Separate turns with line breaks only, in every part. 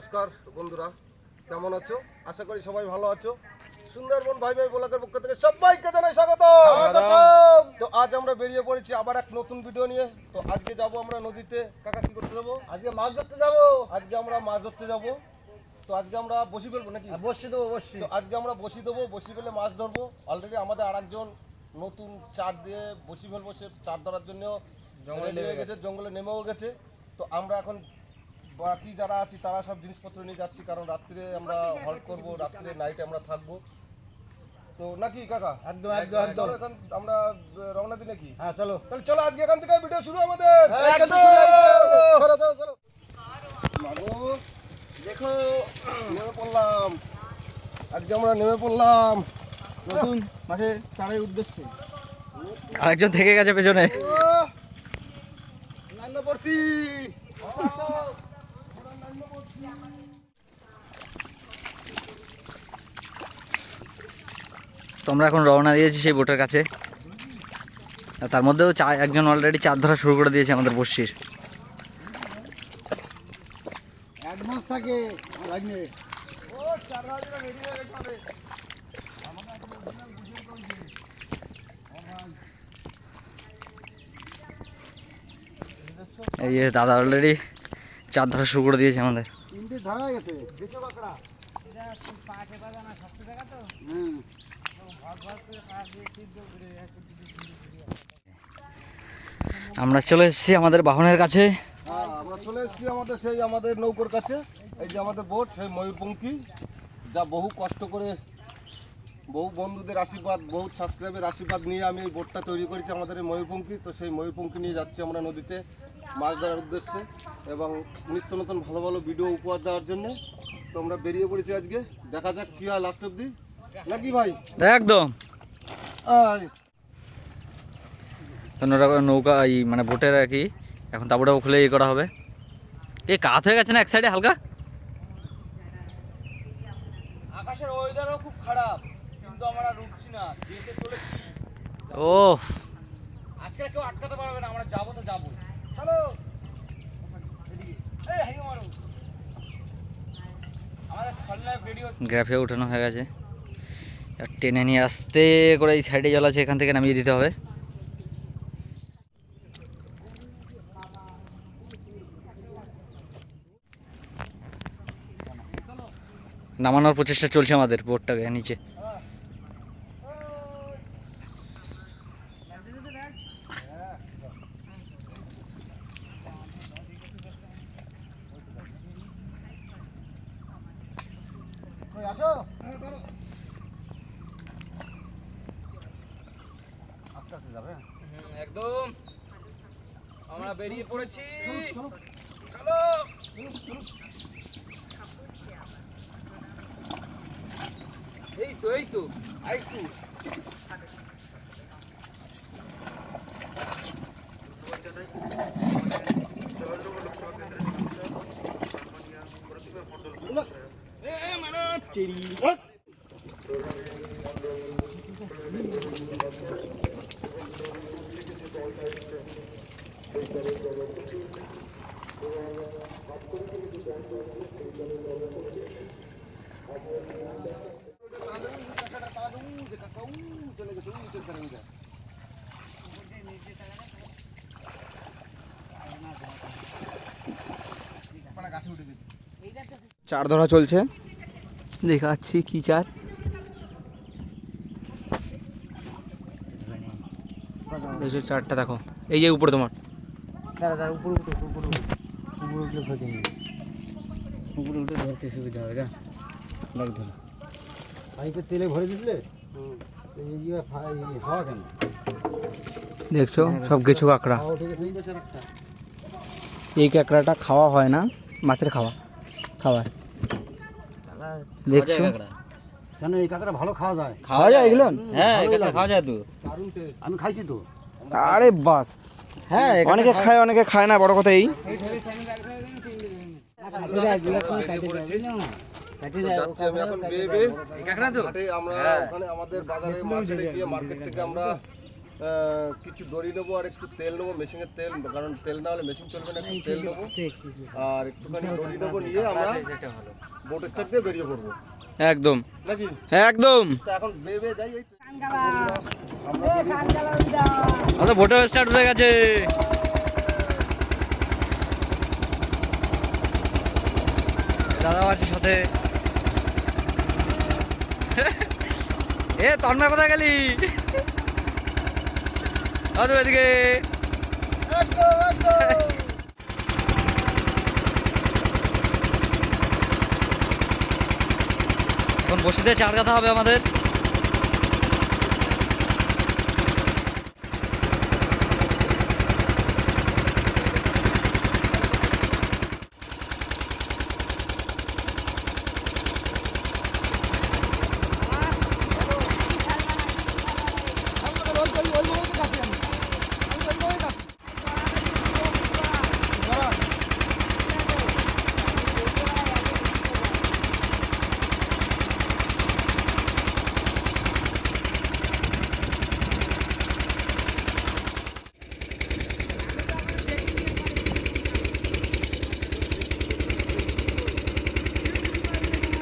নমস্কার বন্ধুরা কেমন আছো? আশা করি সবাই ভালো আছো। সুন্দরবন ভাই ভাই ব্লকের পক্ষ থেকে সবাইকে জানাই স্বাগত। তো আজ আমরা বেরিয়ে পড়েছি আবার এক নতুন ভিডিও নিয়ে। তো আজকে যাব আমরা নদীতে। কাকা কি করতে যাব? আজকে মাছ ধরতে যাব। আজকে আমরা মাছ ধরতে যাব। তো আজকে আমরা বসি ফেলব নাকি? বসি দেবো বসি তো আজকে আমরা বসি দেবো বসি ফেলে মাছ ধরবো। অলরেডি আমাদের আরেকজন নতুন চার দিয়ে বসি ফেলব সে চার ধরার জন্য জঙ্গলে নেমে গেছে। জঙ্গলে নেমেও গেছে। তো আমরা এখন বাকি যারা আছি তারা সব জিনিসপত্র নিয়ে যাচ্ছি কারণ রাত্রে আমরা হল্ট করব রাত্রে নাইটে আমরা থাকব। তো নাকি কাকা?
একদম একদম একদম।
চলো এখন আমরা রওনা দিই নাকি?
হ্যাঁ চলো।
তাহলে চলো আজকে এখান থেকে ভিডিও শুরু আমাদের। চলো চলো চলো। দেখো নেমে পড়লাম। আজকে আমরা নেমে পড়লাম।
নতুন মাসে চারের উদ্দেশ্যে।
আরেকজন থেকে গেছে পেছনে।
নামে পড়ছি।
তোমরা এখন রওনা দিয়েছি সেই বোটের কাছে। তার মধ্যেও চা একজন অলরেডি চার ধরা শুরু করে দিয়েছে আমাদের বর্ষির
লাগবে।
এই দাদা অলরেডি চার ধরা শুরু করে দিয়েছে আমাদের। আমরা চলে এসেছি আমাদের বাহনের কাছে।
হ্যাঁ, আমরা চলে এসেছি আমাদের সেই আমাদের নৌকোর কাছে। এই যে আমাদের বোট সেই ময়ূরপঙ্খী যা বহু কষ্ট করে বহু বন্ধুদের আশীর্বাদ বহু সাবস্ক্রাইবের আশীর্বাদ নিয়ে আমি এই বোটটা তৈরি করেছি আমাদের এই ময়ূরপঙ্খী। তো সেই ময়ূরপঙ্খী নিয়ে যাচ্ছি আমরা নদীতে। মাছ ধরার উদ্দেশ্যে এবং নিত্য নতুন ভালো ভালো ভিডিও উপহার দেওয়ার জন্য তো আমরা বেরিয়ে পড়েছি আজকে। দেখা যাক কী হয় লাস্ট অব্দি নাকি ভাই?
একদম। নৌকা এই মানে বোটের আর কি এখন তাবুটাও খুলে ইয়ে করা হবে। এই কাত হয়ে গেছে না এক সাইডে হালকা?
আকাশের ওয়েদারও খুব খারাপ কিন্তু আমরা রুকছি না যেতে চলেছি।
ও
আজকে কেউ আটকাতে পারবে না আমরা যাব তো যাব
গ্রাফে উঠানো হয়ে গেছে। টেনে নিয়ে আসতে করে এই সাইডে জল আছে, এখান থেকে নামিয়ে দিতে হবে। নামানোর প্রচেষ্টা চলছে আমাদের বোটটাকে নিচে
কই আসো আস্তে আস্তে যাবে
একদম আমরা বেরিয়ে পড়েছি চলো এই তো এই তো আরেকটু এ, মানে চেরি
চার ধরা চলছে।
দেখাচ্ছি কি চার। দেখছ চারটা দেখো। এই যে উপরে তোমার।
দাঁড়া দাঁড়া উপরে উঠে উপরে উপরে নেই। উপরে উঠে ধরতে সুবিধা হবে দেখ ধর। পাইপের তেলে ভরে দিলে? এই কেন?
দেখছ? সব কিছু কাঁকড়া।
এই
কাঁকড়াটা খাওয়া হয় না মাছের খাওয়া। খাবার দেখছ?
কেন এই কাঁকড়া ভালো খাওয়া যায়?
খাওয়া যায় এগুলো?
হ্যাঁ
লাগে।
খাওয়া যায় তো।
আমি খাইছি তো।
আরে বাস।
হ্যাঁ
অনেকে খায় অনেকে খায় না বড় কথা এই।
আমাদের বাজারে মার্কেটে গিয়ে মার্কেট থেকে আমরা কিছু দড়ি নেব আর একটু তেল নেব মেশিনের তেল কারণ তেল না হলে মেশিন চলবে না একটু তেল নেব। আর একটুখানি দড়ি নেব নিয়ে আমরা বোট স্টার্ট দিয়ে বেরিয়ে পড়ব।
একদম।
নাকি?
একদম।
তো এখন বেয়ে বেয়ে যাই এই
ভোটার স্টার্ট হয়ে গেছে। দাদাও আছে সাথে। এ তন্ময় কোথায় গেলি? এদিকে। এখন বসিতে চার কথা হবে আমাদের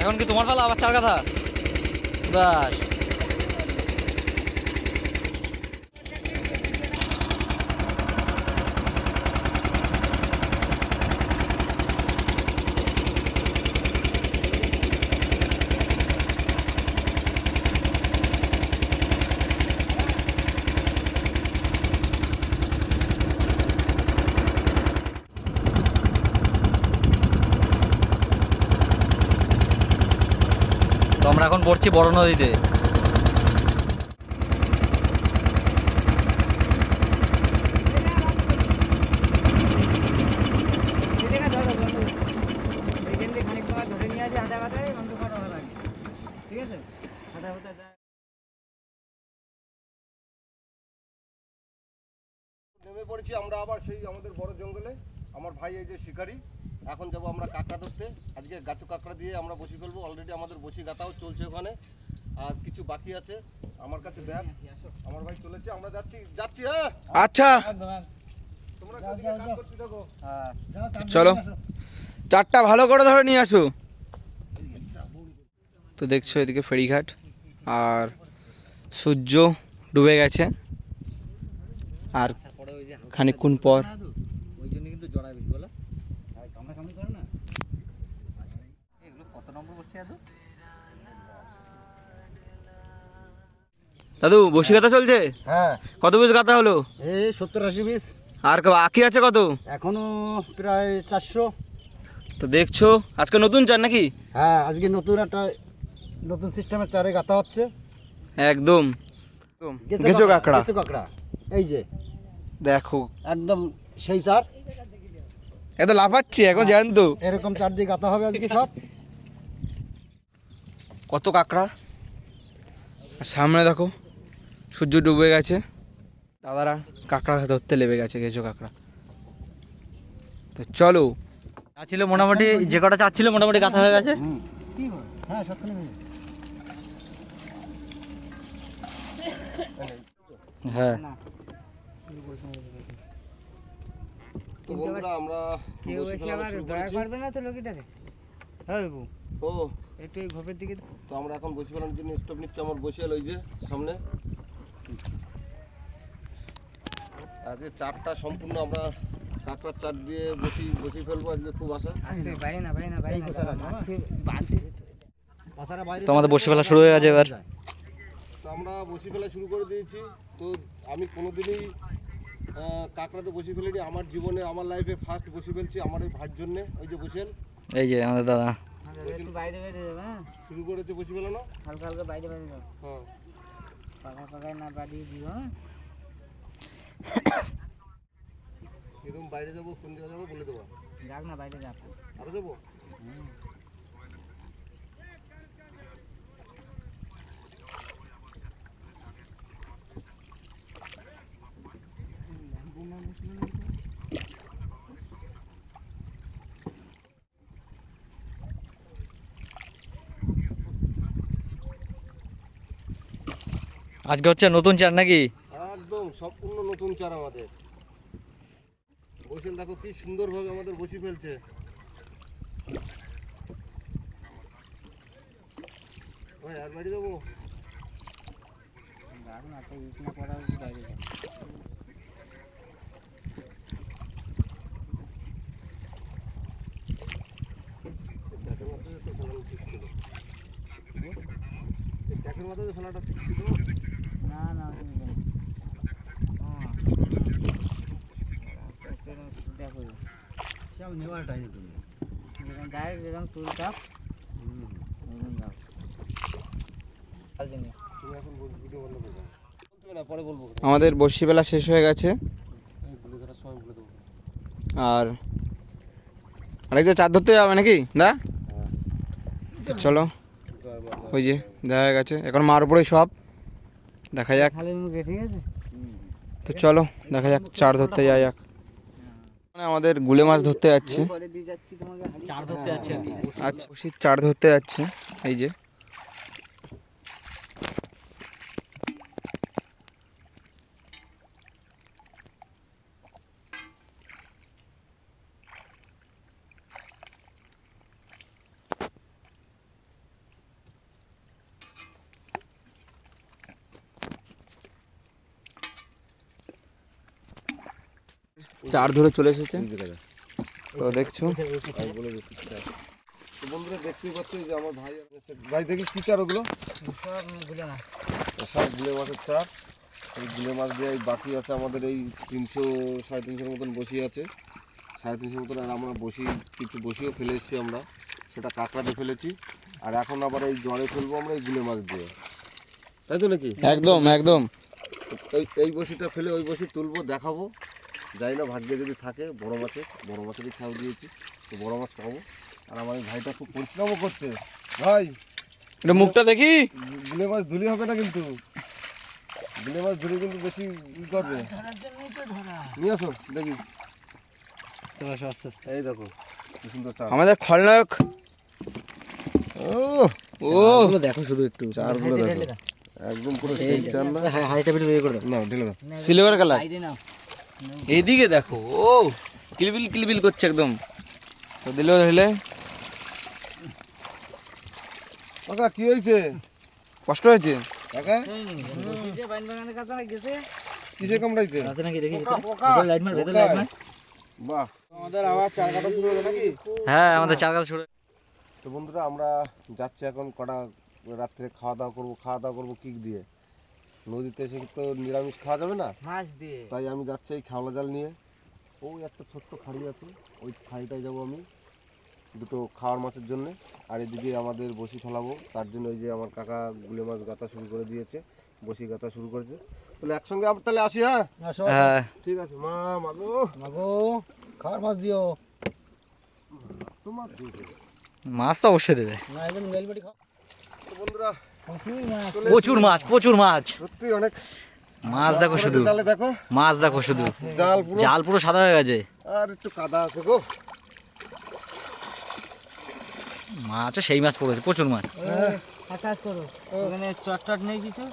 এখন কি তোমার পালা আবার চার কথা বাস পড়ছি বড় নদীতে
নেমে পড়েছি আমরা আবার সেই আমাদের বড় জঙ্গলে আমার ভাই এই যে শিকারি এখন যাব আমরা কাঁকড়া ধরতে আজকে গাছু কাঁকড়া দিয়ে আমরা বসি ফেলব অলরেডি আমাদের বসি গাতাও চলছে ওখানে আর কিছু বাকি আছে আমার কাছে ব্যাগ আমার ভাই চলেছে আমরা যাচ্ছি যাচ্ছি হ্যাঁ
আচ্ছা। চলো। চারটা ভালো করে ধরে নিয়ে আসো। তো দেখছ এদিকে ফেরিঘাট, আর সূর্য ডুবে গেছে। আর খানিক্ষণ পর দাদু বসি কথা চলছে?
হ্যাঁ।
কত পিস গাতা হলো?
এই সত্তর আশি পিস।
আর বাকি আছে কত?
এখনও প্রায় চারশো।
তো দেখছ আজকে নতুন চার নাকি?
হ্যাঁ আজকে নতুন একটা নতুন সিস্টেমের চারে গাঁথা হচ্ছে।
একদম। গেছো কাঁকড়া
গেছো কাঁকড়া। এই যে।
দেখো।
একদম সেই চার
এত লাফাচ্ছি এখন জানতো?
এরকম চার দিয়ে গাঁথা হবে আজকে সব।
কত কাঁকড়া? সামনে দেখো। সূর্য ডুবে গেছে। দাদারা কাঁকড়া ধরতে লেবে গেছে গেছো কাঁকড়া। তো চলো।
চা ছিল মোটামুটি যে কটা চা ছিল মোটামুটি গাথা হয়ে গেছে।
হ্যাঁ সবখানে
হ্যাঁ
আমরা বসি
হ্যাঁ
ও।
একটু এই দিকে
তো আমরা এখন বসি ফেলার জন্য স্টপ নিচ্ছি আমার বসিয়াল ওই যে সামনে। আজকে চারটা সম্পূর্ণ আমরা কাঁকড়ার চার দিয়ে বসি বসি ফেলব আজকে খুব আশা।
এই কোথায় বাঁধতে পাশারা বাইরে
তো আমাদের বসে ফেলা শুরু হয়ে গেছে এবার।
তো আমরা বসি ফেলা শুরু করে দিয়েছি। তো আমি কোনোদিনই কাঁকড়াতে বসি ফেলিনি। আমার জীবনে আমার লাইফে ফার্স্ট বসি ফেলছি আমার এই ভাইয়ের জন্যে। ওই যে বসেন।
এই যে আমাদের দাদা।
একটু বাইরে বাইরে যাবে হ্যাঁ?
শুরু করেছে বসি ফেলানো?
হালকা হালকা বাইরে বাইরে
হ্যাঁ।
পাকা পাকায় না বাড়িয়ে দিও হ্যাঁ?
এরকম বাইরে যাব কোন জায়গায় যাব বলে দেবো?
যাক না বাইরে যাক।
আরও যাব?
আজকে হচ্ছে নতুন চার নাকি?
একদম, সম্পূর্ণ নতুন চার আমাদের। বসেন দেখো কি সুন্দরভাবে আমাদের বসি ফেলছে। ভাই আর বাড়ি দেবো ট্যাকের ঠিক ছিল।
না না সব নেওয়ার টাইম তুমি ডাইরেক্ট যেরকম
আমাদের বসি বেলা শেষ হয়ে গেছে। আর আরেকটা চার ধরতে যাবে নাকি? দা? চলো। ওই যে দেখা গেছে। এখন মার উপরে সব। দেখা যাক।
খালি মুখে ঠিক আছে?
তো চলো দেখা যাক চার ধরতে যাই যাক মানে আমাদের গুলে মাছ ধরতে যাচ্ছে।
যাচ্ছি
চার ধরতে যাচ্ছে
আচ্ছা চার ধরতে যাচ্ছে এই যে। চার ধরে চলে এসেছে। তো দেখছ।
বন্ধুরা দেখতেই পাচ্ছ যে আমার ভাই ভাই দেখি কি চার ওগুলো? সবগুলো মাছের চার। এই গুলে মাছ দিয়ে বাকি আছে আমাদের এই তিনশো সাড়ে তিনশোর মতন বসি আছে। সাড়ে তিনশোর মতন আর আমরা বসি কিছু বসিও ফেলে এসেছি আমরা। সেটা কাঁকড়াতে ফেলেছি। আর এখন আবার এই জ্বরে ফেলব আমরা এই গুলে মাছ দিয়ে। তাই তো নাকি?
একদম একদম।
এই বসিটা ফেলে ওই বসি তুলবো দেখাবো। জানি না ভাগ্যে যদি থাকে বড় মাছের বড় মাছেরই খাও দিয়েছি তো বড় মাছ পাবো। আর আমার এই ভাইটা খুব পরিশ্রমও করছে। ভাই
এটা মুখটা দেখি?
গুলে মাছ ধুলি হবে না কিন্তু। গুলে মাছ ধুলে কিন্তু বেশি ই করবে। নিয়ে আসো দেখি। এই দেখো
আমাদের খলনায়ক।
ও।
ও
দেখো শুধু একটু।
চারগুলো দেখো। একদম পুরো সেই চার না?
হাইটা করে দাও।
না ঢেলে দাও।
সিলভার কালার এইদিকে দেখো ও কিলবিল কিলবিল করছে একদম। তো দিলেও ধরলে
কাকা কি হয়েছে?
কষ্ট হয়েছে?
কাকা?
বসিতে বাইন বাগানের কাছে না গেছে
কিসে কামড়াইছে?
আছে নাকি দেখি
লাইট মার ভেতর
পোকা। বাহ।
আমাদের আবার চার কাটা শুরু হলো নাকি?
হ্যাঁ আমাদের চার কাছে শুরু
তো বন্ধুরা আমরা যাচ্ছি এখন কটা রাত্রে খাওয়া দাওয়া করব খাওয়া দাওয়া করব কিক দিয়ে। নদীতে এসে তো নিরামিষ খাওয়া যাবে না?
মাছ দিয়ে।
তাই আমি যাচ্ছি এই খাওয়া জাল নিয়ে। ওই একটা ছোট্ট খাড়ি আছে ওই খাড়িটায় যাব আমি দুটো খাওয়ার মাছের জন্য। আর এদিকে আমাদের বসি ফেলাবো তার জন্য ওই যে আমার কাকা গুলে মাছ গাঁথা শুরু করে দিয়েছে বসি গাঁথা শুরু করেছে। তাহলে একসঙ্গে আবার তাহলে আসি হ্যাঁ?
হ্যাঁ
ঠিক আছে মা মাগো।
মাগো খাওয়ার মাছ দিও।
তোমার
মাছ তো অবশ্যই দেবে।
না একদম মেলবাড়ি খাও।
তো বন্ধুরা
প্রচুর মাছ
প্রচুর মাছ।
সত্যি অনেক
মাছ দেখো শুধু।
দেখো।
মাছ দেখো শুধু।
জাল পুরো।
জাল পুরো সাদা হয়ে গেছে।
আর একটু কাদা আছে গো।
মাছও সেই মাছ পড়েছে প্রচুর মাছ।
করো ওখানে নেই কিছু?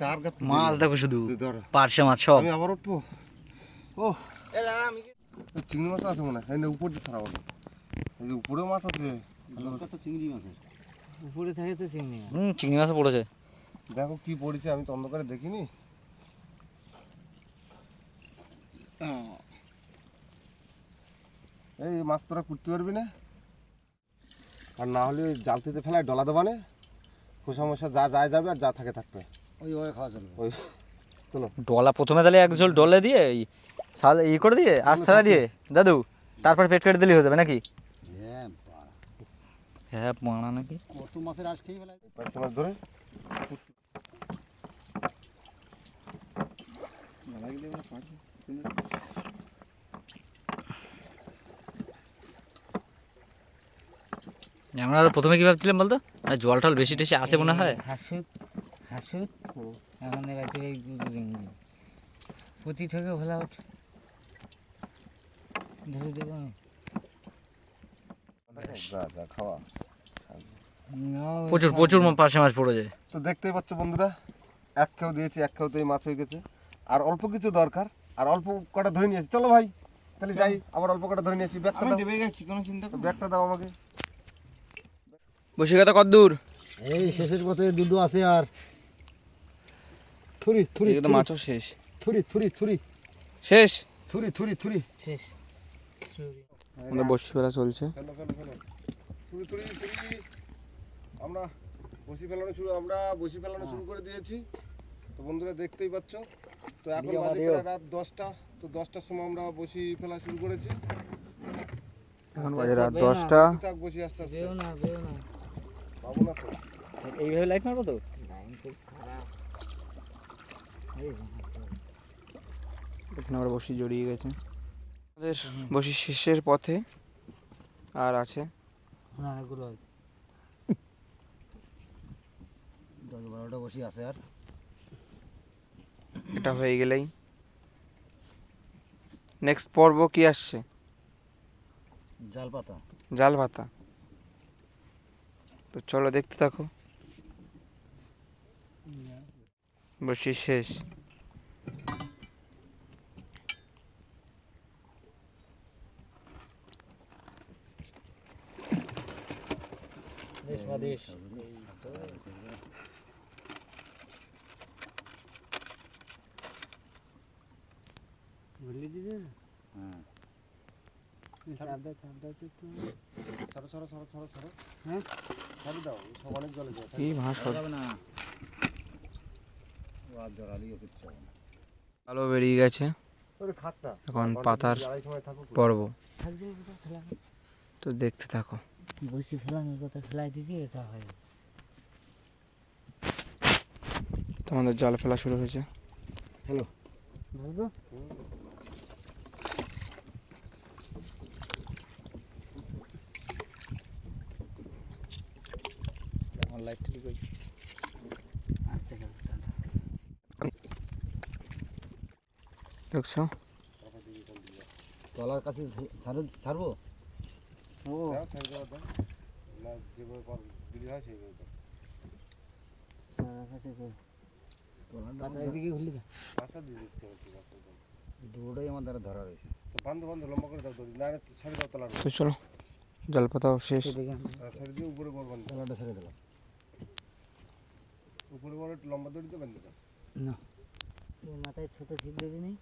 গাছ
মাছ দেখো শুধু।
ধর।
পার্শে মাছ সব।
আমি আবার উঠবো। ও। চিংড়ি মাছ আছে মনে হয়। না উপর দিয়ে ছাড়া বলো। এই যে উপরে মাছ আছে। চিংড়ি মাছ
উপরে থাকে তো চিংড়ি মাছ।
হুম চিংড়ি মাছও পড়েছে।
দেখো কি পড়েছে আমি তো অন্ধকারে দেখিনি। এই মাছ তোরা কুটতে পারবি না? আর না হলে ওই জালতিতে ফেলায় ডলা দেবানে। খোসা মশা যা যায় যাবে আর যা থাকে থাকবে।
ওই ওই খাওয়া চলবে।
ওই চলো।
ডলা প্রথমে তাহলে এক ঝোল ডলে দিয়ে এই সাল ই করে দিয়ে আর ছাড়া দিয়ে। দাদু তারপর পেট কেটে দিলেই হয়ে যাবে নাকি?
হ্যাঁ
মানা নাকি?
কত মাছের আজ খেয়ে ফেলাই
পাঁচটা মাছ ধরে।
আমরা আর প্রথমে কি ভাবছিলাম বলতো? আর জল টল বেশি টেশি আছে মনে হয়?
হাসুত হাসুত এখন রাতে প্রতি থেকে ভোলা ওঠ। ধরে দেবো
খাওয়া।
প্রচুর প্রচুর পাশে মাছ পড়ে যায়।
তো দেখতেই পাচ্ছ বন্ধুরা এক খেউ দিয়েছি এক খেউতেই মাছ হয়ে গেছে। আর অল্প কিছু দরকার আর অল্প কটা ধরে নিয়েছি চলো ভাই তাহলে যাই আবার অল্প কটা ধরে নিয়েছি ব্যাগটা দাও।
ডুবে গেছি কোনো চিন্তা
ব্যাগটা দাও আমাকে।
বসে কথা কত দূর
এই শেষের পথে দুটো আছে আর। থুরি থুরি
তো মাছও শেষ।
থুরি থুরি থুরি।
শেষ?
থুরি থুরি থুরি।
শেষ।
আমাদের বসি ফেলা চলছে।
থুড়ি থুড়ি থুড়ি আমরা বসি ফেলানো শুরু আমরা বসি ফেলানো শুরু করে দিয়েছি। তো বন্ধুরা দেখতেই পাচ্ছ। তো এখন বাজে প্রায় রাত দশটা। তো দশটার সময় আমরা বসি ফেলা শুরু করেছি।
এখন বাজে রাত দশটা।
থাক বসি আস্তে আস্তে।
না বেও না।
পাবো না তো।
এইভাবে লাইট মারবো তো?
এখানে আবার বসি জড়িয়ে গেছে। আমাদের বসি শেষের পথে আর আছে।
অনেকগুলো আছে।
দশ বারোটা বসি আছে আর।
এটা হয়ে গেলেই। নেক্সট পর্ব কি আসছে?
জাল পাতা
জাল ভাতা তো চলো দেখতে থাকো। বসি শেষ।
দেশ বা দেশ বললি দিদি
হ্যাঁ
ছাড়ো ছাড়ো ছাড়ো ছাড়ো ছাড়ো
হ্যাঁ?
ছাড়ি দাও সব অনেক জলে যায়।
এই মাছ হবে।
না। ও জড়ালিও কিচ্ছু হবে না।
আলো বেরিয়ে গেছে। এখন পাতার
থাকুক।
পর্ব। তো দেখতে থাকো।
বসি ফেলানোর কথা ফেলাই দিছি এটা হয়।
তোমাদের জাল ফেলা শুরু হয়েছে।
বুঝলো
আমার লাইটটা ঠিক আছে
আস্তে করে টানা।
দেখছ
তলার কাছে ছাড়ো ছাড়বো
ও
দাও, ছেড়ে দাও, দাও। না যেভাবে পার দিলি হয় সেইভাবে দাও।
সারা কাছে কই পাতা এদিকে ঘুরলি তো
বাসা দিয়ে দিচ্ছে আমাকে, বাসা দাও।
দুটোই আমার দ্বারা ধরা রয়েছে।
তো। না না, তলার
চলো জাল পাতাও শেষ
দিয়ে উপরে
ছেড়ে দিলাম।
উপরে একটু লম্বা দড়িতে দাও।
এই মাথায় ছোট ছিপ বেঁধে নেই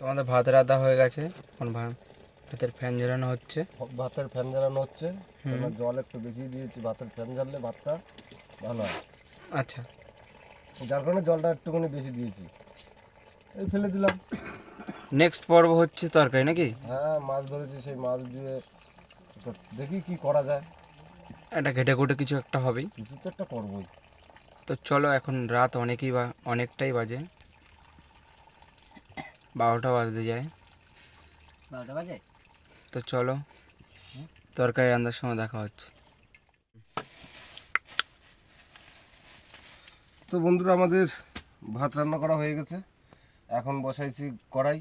তোমাদের ভাত রাধা হয়ে গেছে। এখন ভাতের ফ্যান জ্বালানো হচ্ছে।
ভাতের ফ্যান জ্বালানো হচ্ছে। জল একটু বেশি দিয়েছি ভাতের ফ্যান জ্বাললে ভাতটা ভালো হয়।
আচ্ছা।
যার কারণে জলটা একটুখানি বেশি দিয়েছি। এই ফেলে দিলাম।
নেক্সট পর্ব হচ্ছে তরকারি নাকি?
হ্যাঁ মাছ ধরেছি সেই মাছ দিয়ে দেখি কি করা যায়।
একটা ঘেটে ঘুটে কিছু একটা হবেই।
কিছু তো একটা করবোই।
তো চলো এখন রাত অনেকই বা অনেকটাই বাজে। বারোটা বাজতে যায়।
বারোটা বাজে?
তো চলো তরকারি রান্নার সময় দেখা হচ্ছে।
তো বন্ধুরা আমাদের ভাত রান্না করা হয়ে গেছে। এখন বসাইছি কড়াই।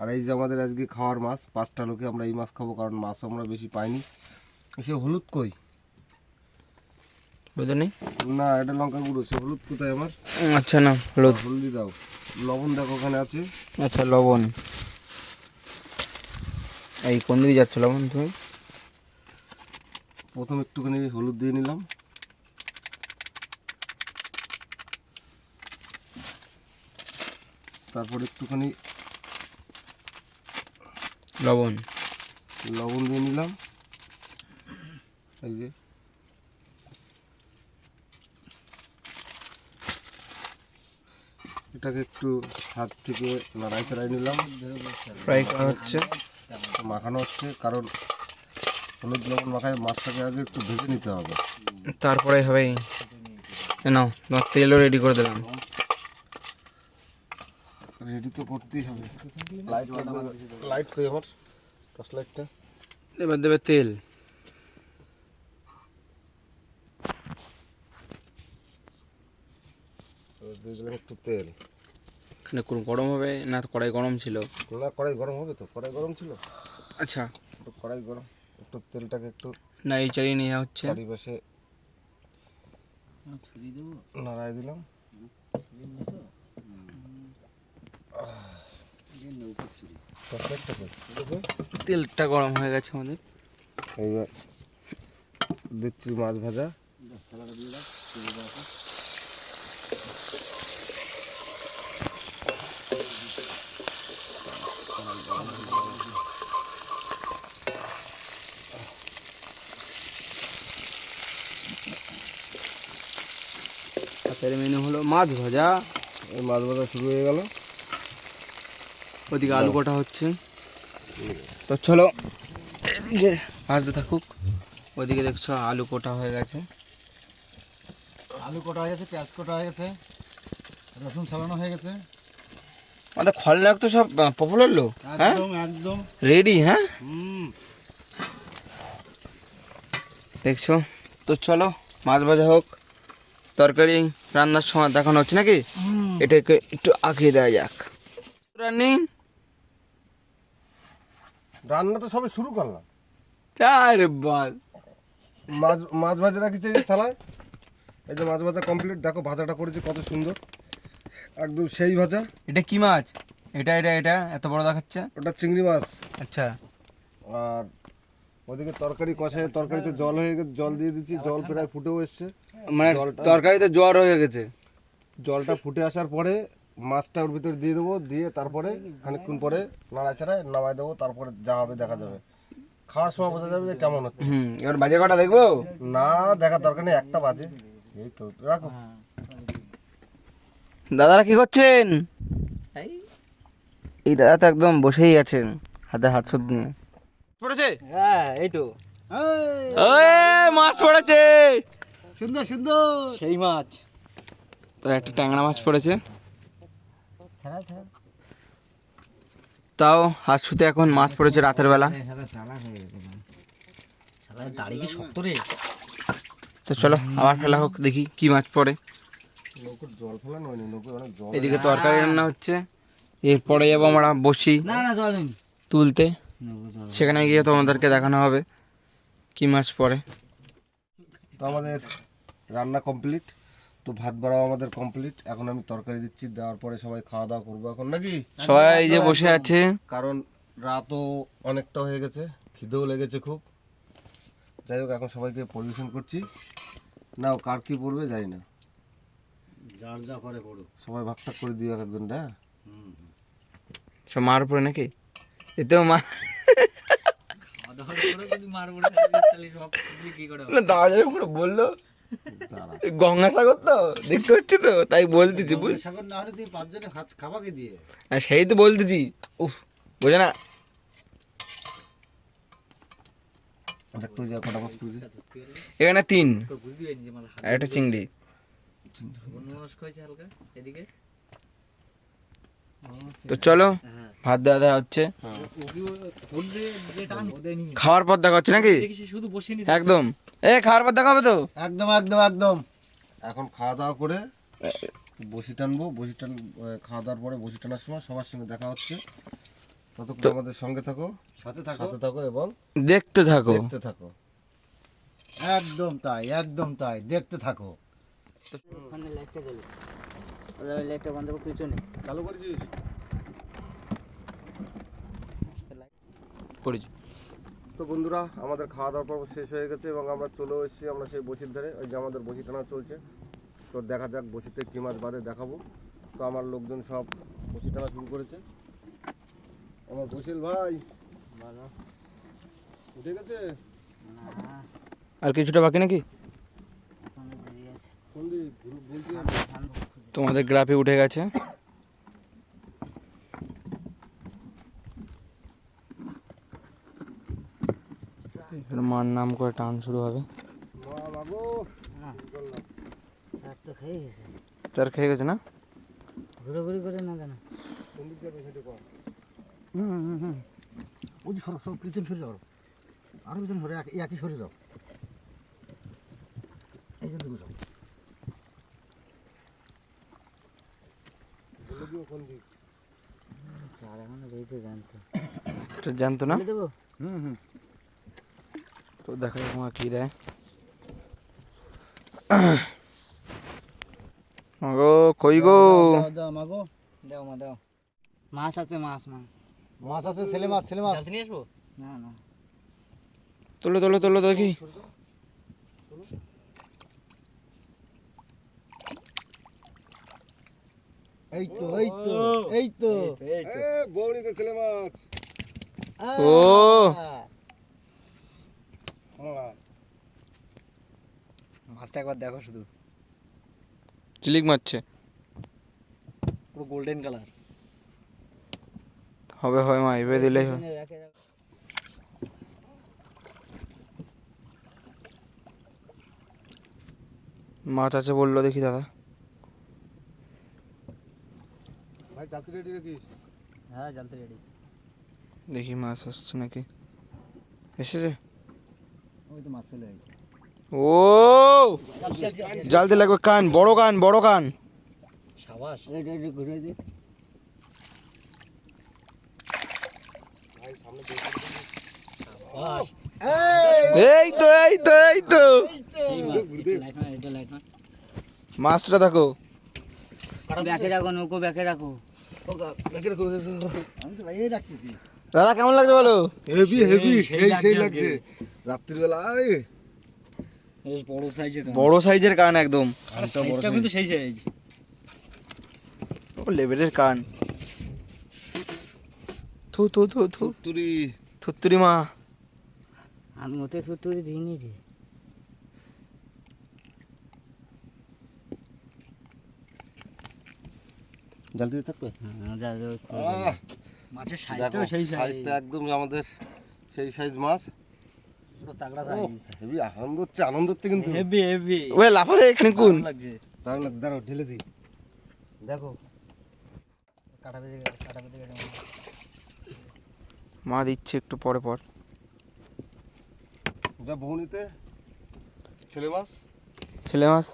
আর এই যে আমাদের আজকে খাওয়ার মাছ পাঁচটা লোকে আমরা এই মাছ খাব কারণ মাছ আমরা বেশি পাইনি। সে হলুদ কই?
বুঝতে নেই
না এটা লঙ্কা গুঁড়ো সে হলুদ কোথায় আমার?
আচ্ছা না হলুদ।
হলদি দাও। লবণ দেখো ওখানে আছে।
আচ্ছা লবণ। এই কোন দিকে যাচ্ছ লবণ তুমি?
প্রথম একটুখানি হলুদ দিয়ে নিলাম। তারপর একটুখানি
লবণ।
লবণ দিয়ে নিলাম। এই যে। এটাকে একটু হাত থেকে লড়াই চড়াই নিলাম।
ফ্রাই করা হচ্ছে।
মাখানো হচ্ছে কারণ হলুদ লবণ মাখায় মাছটাকে আগে একটু ভেজে নিতে হবে।
তারপরে হবে নাও তোমার তেলও রেডি করে দিলাম।
রেডি তো করতেই হবে। লাইট লাইট কই আমার টর্চ লাইটটা
এবার দেবে তেল।
একটু তেল।
এখানে কোন গরম হবে না কড়াই গরম ছিল?
না কড়াই গরম হবে তো কড়াই গরম ছিল।
আচ্ছা।
একটু কড়াই গরম একটু তেলটাকে একটু
না এই চালিয়ে নেওয়া হচ্ছে।
চারিপাশে নাড়াই দিলাম।
তেলটা গরম হয়ে গেছে আমাদের।
এইবার দিচ্ছি মাছ ভাজা।
হাতের মেনু হলো মাছ ভাজা।
এই মাছ ভাজা শুরু হয়ে গেল।
ওদিকে আলু কটা হচ্ছে। তো চলো। এদিকে ভাজতে থাকুক। ওদিকে দেখছ আলু কোটা হয়ে গেছে।
আলু কটা হয়ে গেছে পেঁয়াজ কটা হয়ে গেছে রসুন ছাড়ানো হয়ে গেছে।
আমাদের খলনাক তো সব পপুলার লো হ্যাঁ?
একদম
রেডি হ্যাঁ? দেখছ? তো চলো মাছ ভাজা হোক। তরকারি রান্নার সময় দেখানো হচ্ছে নাকি? এটাকে একটু আঁকিয়ে দেওয়া যাক। রান্নি
রান্না তো সবে শুরু করলাম।
চার বল।
মাছ মাছ ভাজা রাখিছে থালায়। এই যে মাছ ভাজা কমপ্লিট দেখো ভাজাটা করেছে কত সুন্দর। একদম সেই ভাজা।
এটা কি মাছ? এটা এটা এটা এত বড় দেখাচ্ছে?
ওটা চিংড়ি মাছ।
আচ্ছা।
আর ওদিকে তরকারি কষায় তরকারিতে জল হয়ে গেছে জল দিয়ে দিচ্ছি জল প্রায় ফুটেও এসছে।
মানে তরকারিতে জ্বর হয়ে গেছে।
জলটা ফুটে আসার পরে মাছটা ওর ভিতরে দিয়ে দেবো দিয়ে তারপরে খানিকক্ষণ পরে নাড়াচাড়ায় নামাই দেবো তারপরে যা হবে দেখা যাবে। খাওয়ার সময় বোঝা যাবে যে কেমন হচ্ছে।
হুম এবার বাজে কটা দেখব?
না দেখার দরকার নেই একটা বাজে। এই তো রাখো।
দাদারা কি করছেন? এই। দাদা তো একদম বসেই আছেন হাতে হাত সুদ নিয়ে। পড়েছে?
হ্যাঁ এই তো।
মাছ পড়েছে।
সুন্দর সুন্দর।
সেই মাছ।
তো একটা ট্যাংরা মাছ পড়েছে। তাও হাত শুতে এখন মাছ পড়েছে রাতের বেলা।
দাড়ি শক্ত রে?
তো চলো আবার ফেলা হোক দেখি কি মাছ পড়ে। এদিকে তরকারি রান্না হচ্ছে। এরপরে যাব আমরা বসি
না না জল নেই।
তুলতে। সেখানে গিয়ে তোমাদেরকে দেখানো হবে কি মাছ পরে
তো আমাদের রান্না কমপ্লিট তো ভাত বাড়াও আমাদের কমপ্লিট। এখন আমি তরকারি দিচ্ছি দেওয়ার পরে সবাই খাওয়া দাওয়া করব এখন নাকি?
সবাই এই যে বসে আছে।
কারণ রাতও অনেকটা হয়ে গেছে খিদেও লেগেছে খুব। যাই হোক এখন সবাইকে পরিবেশন করছি। নাও কার কি পড়বে জানি না।
যার যা করে পড়ো
সবাই ভাগ করে দিও এক একজনটা?
সব মার উপরে নাকি? মা না দাদা যখন বলল
দাঁড়া।
এ গঙ্গাসাগর তো দেখতে পাচ্ছি তো? তাই বলতেছি বুঝ
সাগর না হলে তুমি পাঁচজনে খাবাকে দিয়ে।
আর সেই তো বলতেছি। উফ বোঝে না। এখানে তিন। একটা চিংড়ি। তো চলো। ভাত দেওয়া দেওয়া হচ্ছে। খাওয়ার পর দেখা হচ্ছে নাকি? একদম। এ খাওয়ার পর দেখা হবে তো।
একদম একদম একদম।
এখন খাওয়া দাওয়া করে বসি টানবো বসি টান খাওয়া দাওয়ার পরে বসি টানার সময় সবার সঙ্গে দেখা হচ্ছে। ততক্ষণ আমাদের সঙ্গে থাকো।
সাথে থাকো।
সাথে থাকো এবং
দেখতে থাকো।
দেখতে থাকো।
একদম তাই একদম তাই দেখতে থাকো।
ওখানে লাইটটা গেল লাইটটা বন্ধ করে পিছনে।
চালু করেছিস?
পড়েছি
তো বন্ধুরা আমাদের খাওয়া দাওয়ার পর্ব শেষ হয়ে গেছে এবং আমরা চলেও এসেছি আমরা সেই বসির ধারে। ওই যে আমাদের বসি টানা চলছে। তো দেখা যাক বসিতে কী মাছ বাদে দেখাবো। তো আমার লোকজন সব বসি টানা শুরু করেছে। আমার বসিল ভাই। উঠে গেছে?
আর কিছুটা বাকি নাকি? তোমাদের গ্রাফে উঠে গেছে। এখানে মার নাম করে টান শুরু হবে। তার খেয়ে গেছে না?
ঘুরোঘুরি করে না জানো
হুম হুম ওই সরো সব পিছন সরে যাও। আরও পিছন সরে এক- একই সরে যাও। এই যে দিকে যাও
বলে দিও কোন দিক
স্যার এখন রয়েছে জানতো
না?
দেবো?
হুম হুম।
তো দেখা যাক আমার কি দেয় মাগো কই গো
দাও, দাও মাগো
দাও মা দাও মাছ আছে মাছ মাছ
মাছ আছে ছেলে মাছ ছেলে মাছ
নিয়ে আসব না না
তোলো তোলো তোলো দেখি
এই তো এই তো এই তো
বৌনিতে ছেলে মাছ
ও
মাছটা একবার দেখো শুধু।
চিলিক মারছে।
পুরো গোল্ডেন কালার
হবে হয় মা এবার দিলেই হয় মাছ আছে বলল দেখি দাদা।
ভাই চাকরি রেডি রাখিস
হ্যাঁ জানতে রেডি
দেখি মাছ আসছে নাকি। এসেছে?
ওই তো মাছ চলে গেছে
ও! জাল দিয়ে লাগবে কান বড় কান বড় কান।
সাবাস।
ঘুরে দে
এই তো এই তো এই তো। মাছটা দেখো।
ব্যাকে রাখো নৌকো ব্যাকে রাখো।
দাদা কেমন লাগছে বলো?
হেভি হেভি সেই সেই
লাগছে।
রাত্রিবেলা আরে।
বড় সাইজের
বড় সাইজের কান একদম।
সাইজটা কিন্তু সেই সাইজ
ও লেভেলের কান। থু থু থু থু।
তুরি
থুত্তুরি মা।
আমি ওতে তুই দিইনি রে।
জাল দিতে থাকবে?
মাছের
দেখো,
সাইজটাও সেই সাইজ
একদম আমাদের সেই সাইজ মাছ
পুরো তাগড়া
ও,
সাইজ
হেভি আনন্দ হচ্ছে আনন্দ হচ্ছে কিন্তু।
Heavy heavy.
ওই লাফারে এখানে কোন?
লাগছে।
দাঁড়াও ঢেলে দিই।
দেখো।
কাটা বেঁধে গেছে কাটা বেঁধে গেছে।
মা দিচ্ছে একটু পরে পর।
যা ছেলে মাছ।
ছেলে মাছ?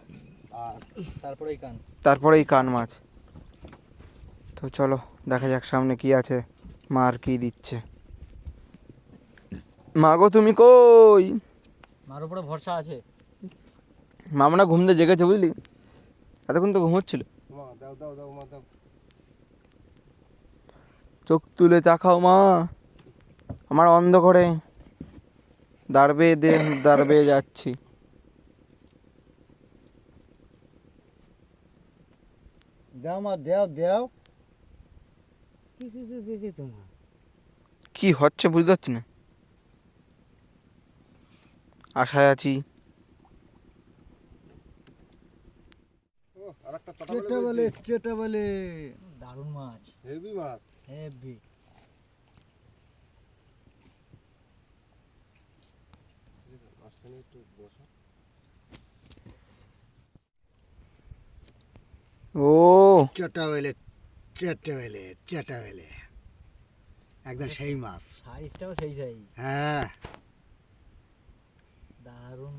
আর
তারপরেই কান।
তারপরে এই কান মাছ। তো চলো দেখা যাক সামনে কি আছে মা আর কি দিচ্ছে। মা গো তুমি কই?
মার উপরে ভরসা আছে।
মামনা ঘুম দিয়ে জেগেছে বুঝলি? এতক্ষণ তো ঘুমোচ্ছিল।
মা দাও দাও দাও মা দাও।
চোখ তুলে তাকাও মা। আমার অন্ধকারে দাঁড়বে দে দাঁড়বে যাচ্ছি।
দাও মা দাও দাও।
তোমার?
কি হচ্ছে বুঝতে পারছি না। আশায় আছি।
ও আরেকটা
চেটা বলে চেটা বলে
দারুণ মাছ।
হেভি মাছ।
হেভি।
মাছটা নিয়ে একটু বসো।
ও।
চেটা বলে চেটা বলে চেটা বলে। একদম সেই মাছ।
সাইজটাও সেই সাইজ।
হ্যাঁ।
দারুণ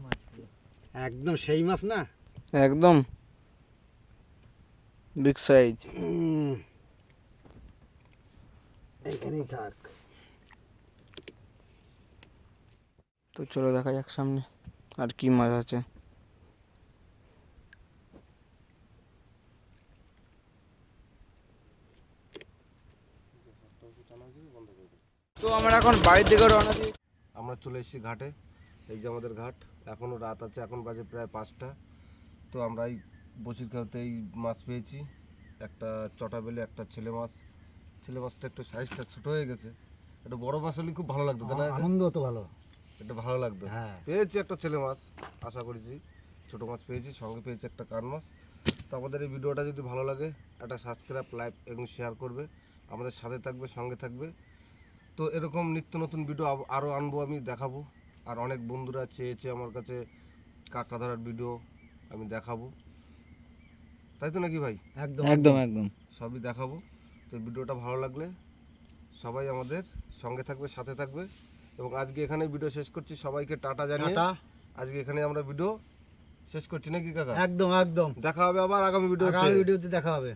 একদম সেই মাছ না?
একদম। Big size
um. এইখানেই থাক।
তো চলো দেখা যাক সামনে আর কি মাছ আছে। তো আমরা এখন বাড়ির দিকে রওনা দিই।
আমরা চলে এসেছি ঘাটে। এই যে আমাদের ঘাট এখনও রাত আছে এখন বাজে প্রায় পাঁচটা। তো আমরা এই বসির খাওয়াতে এই মাছ পেয়েছি একটা চটা বেলে একটা ছেলে মাছ। ছেলে মাছটা একটু সাইজটা ছোটো হয়ে গেছে। একটা বড় মাছ হলে খুব ভালো লাগতো তাই না?
আনন্দ তো ভালো।
এটা ভালো লাগতো।
হ্যাঁ।
পেয়েছি একটা ছেলে মাছ আশা করেছি। ছোট মাছ পেয়েছি সঙ্গে পেয়েছি একটা কান মাছ। তো আমাদের এই ভিডিওটা যদি ভালো লাগে একটা সাবস্ক্রাইব লাইক এবং শেয়ার করবে। আমাদের সাথে থাকবে সঙ্গে থাকবে। তো এরকম নিত্য নতুন ভিডিও আরও আনব আমি দেখাবো। আর অনেক বন্ধুরা চেয়েছে আমার কাছে কাঁকড়া ধরার ভিডিও আমি দেখাবো। তাই তো নাকি ভাই?
একদম
একদম একদম।
সবই দেখাবো। তো ভিডিওটা ভালো লাগলে সবাই আমাদের সঙ্গে থাকবে সাথে থাকবে। এবং আজকে এখানে ভিডিও শেষ করছি। সবাইকে টাটা জানিয়ে
টাটা।
আজকে এখানে আমরা ভিডিও শেষ করছি নাকি কাকা?
একদম একদম।
দেখা হবে আবার আগামী ভিডিও
আগামী ভিডিওতে দেখা হবে।